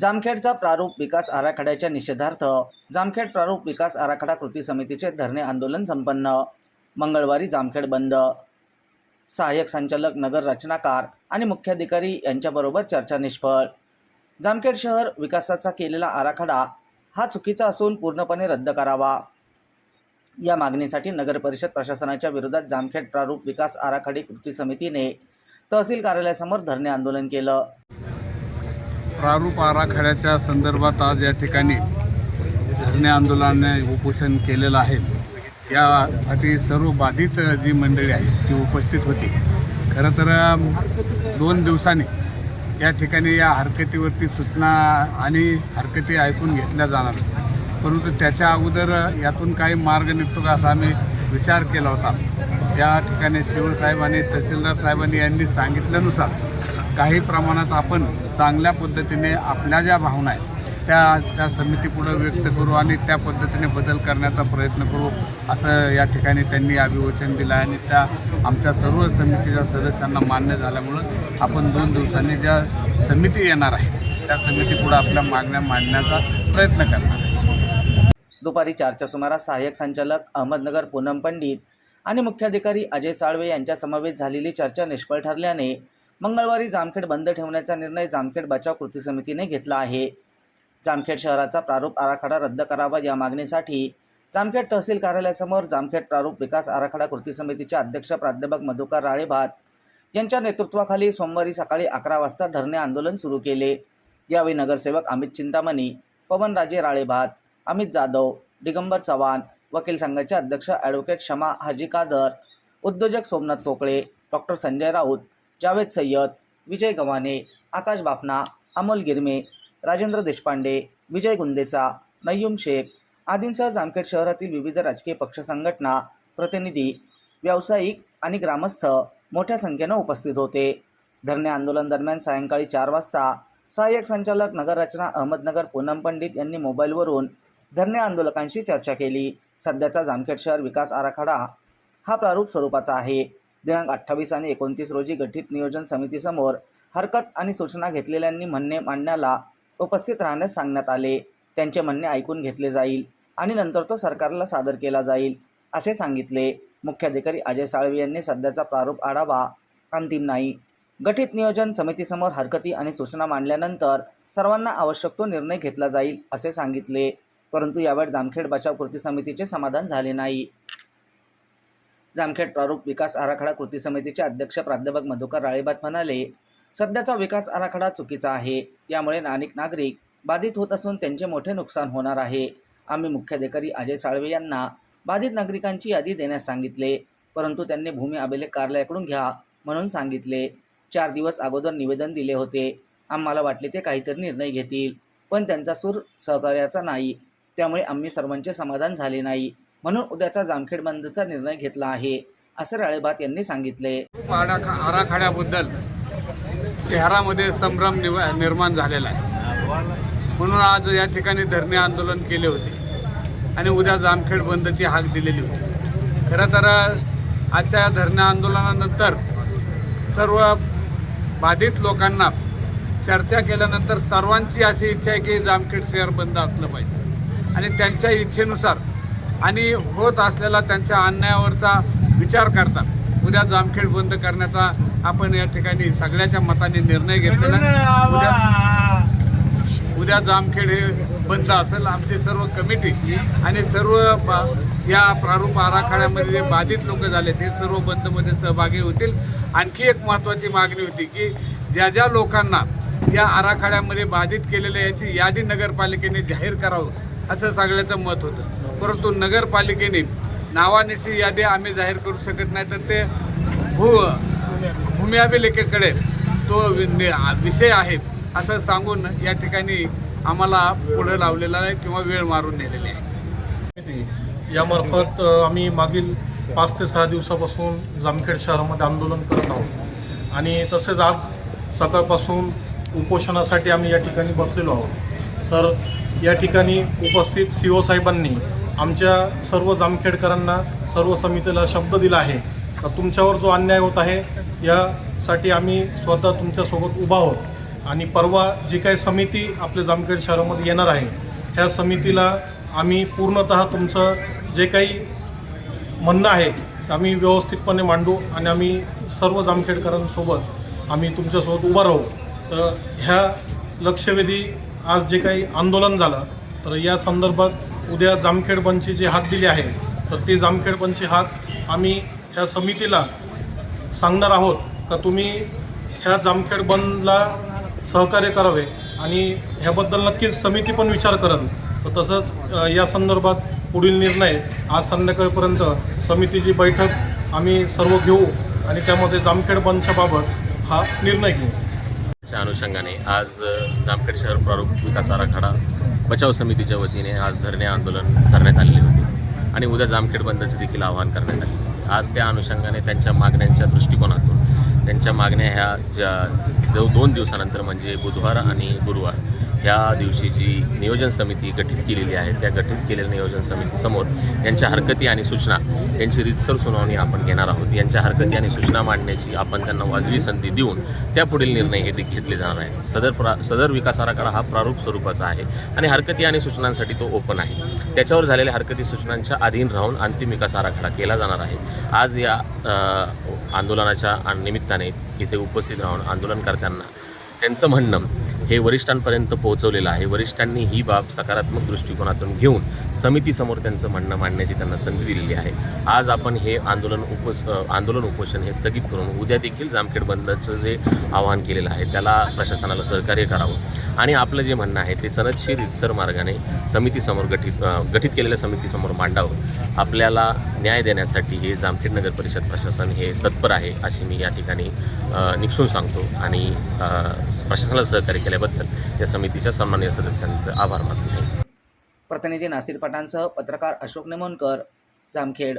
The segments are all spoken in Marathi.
जामखेडचा प्रारूप विकास आराखड्याच्या निषेधार्थ जामखेड प्रारूप विकास आराखडा कृती समितीचे धरणे आंदोलन संपन्न. मंगळवारी जामखेड बंद. सहाय्यक संचालक नगर रचनाकार आणि मुख्याधिकारी यांच्याबरोबर चर्चा निष्फळ. जामखेड शहर विकासाचा केलेला आराखडा हा चुकीचा असून पूर्णपणे रद्द करावा. या मागणीसाठी नगर परिषद प्रशासनाच्या विरोधात जामखेड प्रारूप विकास आराखडी कृती समितीने तहसील कार्यालयासमोर धरणे आंदोलन केलं. प्रारूप आराखड्याच्या संदर्भात आज या ठिकाणी धरणे आंदोलनाने उपोषण केलेलं आहे. यासाठी सर्व बाधित जी मंडळी आहेत ती उपस्थित होती. खरं तर दोन दिवसांनी या ठिकाणी या हरकतीवरती सूचना आणि हरकती ऐकून घेतल्या जाणार. परंतु त्याच्या अगोदर यातून काही मार्ग निघतो का असा आम्ही विचार केला होता. या ठिकाणी शिवसाहेब आणि तहसीलदार साहेबांनी यांनी सांगितल्यानुसार काही प्रमाणात आपण चांगल्या पद्धतीने आपल्या ज्या भावना आहेत त्या त्या समितीपुढं व्यक्त करू आणि त्या पद्धतीने बदल करण्याचा प्रयत्न करू असं या ठिकाणी त्यांनी अभिवचन दिलं आहे. आणि त्या आमच्या सर्व समितीच्या सदस्यांना मान्य झाल्यामुळं आपण दोन दिवसांनी ज्या समिती येणार आहे त्या समितीपुढं आपल्या मागण्या मांडण्याचा प्रयत्न करणार आहे. दुपारी चारच्या सुमारास सहाय्यक संचालक अहमदनगर पूनम पंडित आणि मुख्याधिकारी अजय साळवे यांच्या समवेत झालेली चर्चा निष्फळ ठरल्याने मंगळवारी जामखेड बंद ठेवण्याचा निर्णय जामखेड बचाव कृती समितीने घेतला आहे. जामखेड शहराचा प्रारूप आराखडा रद्द करावा या मागणीसाठी जामखेड तहसील कार्यालयासमोर जामखेड प्रारूप विकास आराखडा कृती समितीचे अध्यक्ष प्राध्यापक मधुकर राळेभात यांच्या नेतृत्वाखाली सोमवारी सकाळी अकरा वाजता धरणे आंदोलन सुरू केले. यावेळी नगरसेवक अमित चिंतामणी पवनराजे राळेभात अमित जाधव दिगंबर चव्हाण वकील संघाचे अध्यक्ष ॲडव्होकेट शमा हाजी कादर उद्योजक सोमनाथ पोकळे डॉक्टर संजय राऊत जावेद सय्यद विजय गव्हाणे आकाश बाफना अमोल गिरमे राजेंद्र देशपांडे विजय गुंदेचा नय्यूम शेख आदींसह जामखेड शहरातील विविध राजकीय पक्ष संघटना प्रतिनिधी व्यावसायिक आणि ग्रामस्थ मोठ्या संख्येनं उपस्थित होते. धरणे आंदोलन दरम्यान सायंकाळी चार वाजता सहाय्यक संचालक नगररचना अहमदनगर पूनम पंडित यांनी मोबाईलवरून धरणे आंदोलकांशी चर्चा केली. सध्याचा जामखेड शहर विकास आराखडा हा प्रारूप स्वरूपाचा आहे. दिनांक अठ्ठावीस आणि एकोणतीस रोजी गठीत नियोजन समितीसमोर हरकत आणि सूचना घेतलेल्यांनी म्हणणे मांडण्याला उपस्थित राहण्यास सांगण्यात आले. त्यांचे म्हणणे ऐकून घेतले जाईल आणि नंतर तो सरकारला सादर केला जाईल असे सांगितले. मुख्याधिकारी अजय साळवे यांनी सध्याचा प्रारूप आढावा अंतिम नाही. गठीत नियोजन समितीसमोर हरकती आणि सूचना मांडल्यानंतर सर्वांना आवश्यक तो निर्णय घेतला जाईल असे सांगितले. परंतु यावेळी जामखेड बचाव कृती समितीचे समाधान झाले नाही. जामखेड प्रारूप विकास आराखडा कृती समितीचे अध्यक्ष प्राध्यापक मधुकर राळेबात म्हणाले सध्याचा विकास आराखडा चुकीचा आहे. यामुळे अनेक नागरिक बाधित होत असून त्यांचे मोठे नुकसान होणार आहे. आम्ही मुख्याधिकारी अजय साळवे यांना बाधित नागरिकांची यादी देण्यास सांगितले परंतु त्यांनी भूमी अभिलेख कार्यालयाकडून घ्या म्हणून सांगितले. चार दिवस अगोदर निवेदन दिले होते. आम्हाला वाटले ते काहीतरी निर्णय घेतील पण त्यांचा सूर सहकार्याचा नाही. त्यामुळे आम्ही सर्वांचे समाधान झाले नाही. म्हणून उद्याचा जामखेड बंदचा निर्णय घेतला आहे असे राळेभात यांनी सांगितले. आराखड्याबद्दल शहरामध्ये संभ्रम निर्माण झालेला आहे. म्हणून आज या ठिकाणी धरणे आंदोलन केले होते आणि उद्या जामखेड बंदची हाक दिलेली होती. खरं तर आजच्या या धरणे आंदोलनानंतर सर्व बाधित लोकांना चर्चा केल्यानंतर सर्वांची अशी इच्छा आहे की जामखेड शहर बंद असलं पाहिजे. आणि त्यांच्या इच्छेनुसार आणि होत असलेला त्यांच्या अन्यायावरचा विचार करता उद्या जामखेड बंद करण्याचा आपण या ठिकाणी सगळ्याच्या मताने निर्णय घेतलेला. उद्या उद्या जामखेड हे बंद असेल. आमची सर्व कमिटी आणि सर्व या प्रारूप आराखड्यामध्ये जे बाधित लोक झाले ते सर्व बंदमध्ये सहभागी होतील. आणखी एक महत्त्वाची मागणी होती की ज्या ज्या लोकांना या आराखड्यामध्ये बाधित केलेल्या याची यादी नगरपालिकेने जाहीर करावं असं सगळ्याचं मत होतं. परंतु नगरपालिकेने नावानिशी यादी आम्ही जाहीर करू शकत नाही. तर ते भू भूमी अभिलेखेकडे तो वि- विषय आहे असं सांगून या ठिकाणी आम्हाला पुढं लावलेला आहे किंवा वेळ मारून नेलेली आहे. यामार्फत आम्ही मागील पाच ते सहा दिवसापासून जामखेड शहरामध्ये आंदोलन करत आहोत. आणि तसेच आज सकाळपासून उपोषणासाठी आम्ही या ठिकाणी बसलेलो आहोत. तर या ठिकाणी उपस्थित सी ओ साहेबांनी आमच्या सर्व जामखेडकरांना सर्व समितीला शब्द दिला आहे. तुमच्यावर जो अन्याय होत आहे यासाठी आम्ही स्वतः तुमच्यासोबत उभा आहोत. आणि परवा जी काही समिती आपल्या जामखेड शहरामध्ये येणार आहे ह्या समितीला आम्ही पूर्णतः तुमचं जे काही म्हणणं आहे ते आम्ही व्यवस्थितपणे मांडू आणि आम्ही सर्व जामखेडकरांसोबत आम्ही तुमच्यासोबत उभा राहू. तर ह्या लक्षवेधी आज जे काही आंदोलन झालं तर या संदर्भात उद्या जामखेड बनची जी हात दिली आहे तर ती जामखेड हात आम्ही ह्या समितीला सांगणार आहोत. का तुम्ही ह्या जामखेड बनला सहकार्य करावे आणि ह्याबद्दल नक्कीच समिती पण विचार करेल. तर तसंच या संदर्भात पुढील निर्णय आज संध्याकाळपर्यंत समितीची बैठक आम्ही सर्व घेऊ आणि त्यामध्ये जामखेड बंदच्या बाबत हा निर्णय घेऊ. च्या अनुषंगाने आज जामखेड शहर प्रारूप विकास आराखडा बचाव समितीच्या वतीने आज धरणे आंदोलन करण्यात आलेले होते आणि उद्या जामखेड बंदचे देखील आवाहन करण्यात आले. होते आज त्या अनुषंगाने त्यांच्या मागण्यांच्या दृष्टिकोनातून त्यांच्या मागण्या ह्या ज्या जो दोन दिवसानंतर म्हणजे बुधवार आणि गुरुवार ह्या दिवशी जी नियोजन समिती गठीत केलेली आहे. त्या गठीत केलेल्या नियोजन समितीसमोर यांच्या हरकती आणि सूचना यांची रितसर सुनावणी आपण घेणार आहोत. यांच्या हरकती आणि सूचना मांडण्याची आपण त्यांना वाजवी संधी देऊन त्या पुढील निर्णय हे घेतले जाणार आहेत. सदर प्रा सदर विकास आराखडा हा प्रारूप स्वरूपाचा आहे आणि हरकती आणि सूचनांसाठी तो ओपन आहे. त्याच्यावर झालेल्या हरकती सूचनांच्या अधीन राहून अंतिम विकास आराखडा केला जाणार आहे. आज या आंदोलनाच्या निमित्ताने इथे उपस्थित राहून आंदोलनकर्त्यांना त्यांचं म्हणणं हे वरिष्ठांपर्यंत पोहोचवलेलं आहे. वरिष्ठांनी ही बाब सकारात्मक दृष्टिकोनातून घेऊन समितीसमोर त्यांचं म्हणणं मांडण्याची त्यांना संधी दिलेली आहे. आज आपण हे आंदोलन उपोस आंदोलन उपोषण हे स्थगित करून उद्या देखील जामखेड बंदचं जे आवाहन केलेलं आहे त्याला प्रशासनाला सहकार्य करावं. आणि आपलं जे म्हणणं आहे ते सनदशीर रितसर मार्गाने समितीसमोर गठीत गठीत केलेल्या समितीसमोर मांडावं. आपल्याला न्याय देण्यासाठी हे जामखेड नगर परिषद प्रशासन हे तत्पर आहे अशी मी या ठिकाणी अ, निक्षून सांगतो. आणि प्रशासनाला सहकार्य केल्याबद्दल या समितीच्या सन्मान्य सदस्यांचं आभार मानतो. प्रतिनिधी नासिर पठाणसह पत्रकार अशोक नेमोनकर जामखेड.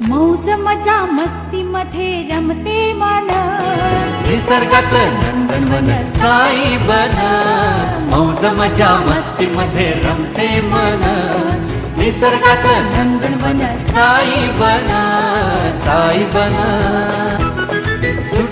मौज मजा मस्ती मध्ये रमते मन. निसर्गात नंदनवन साई बन. मौज मजा मस्ती मध्ये रमते मन. निसर्गात नंदनवन साई बन. साई बन.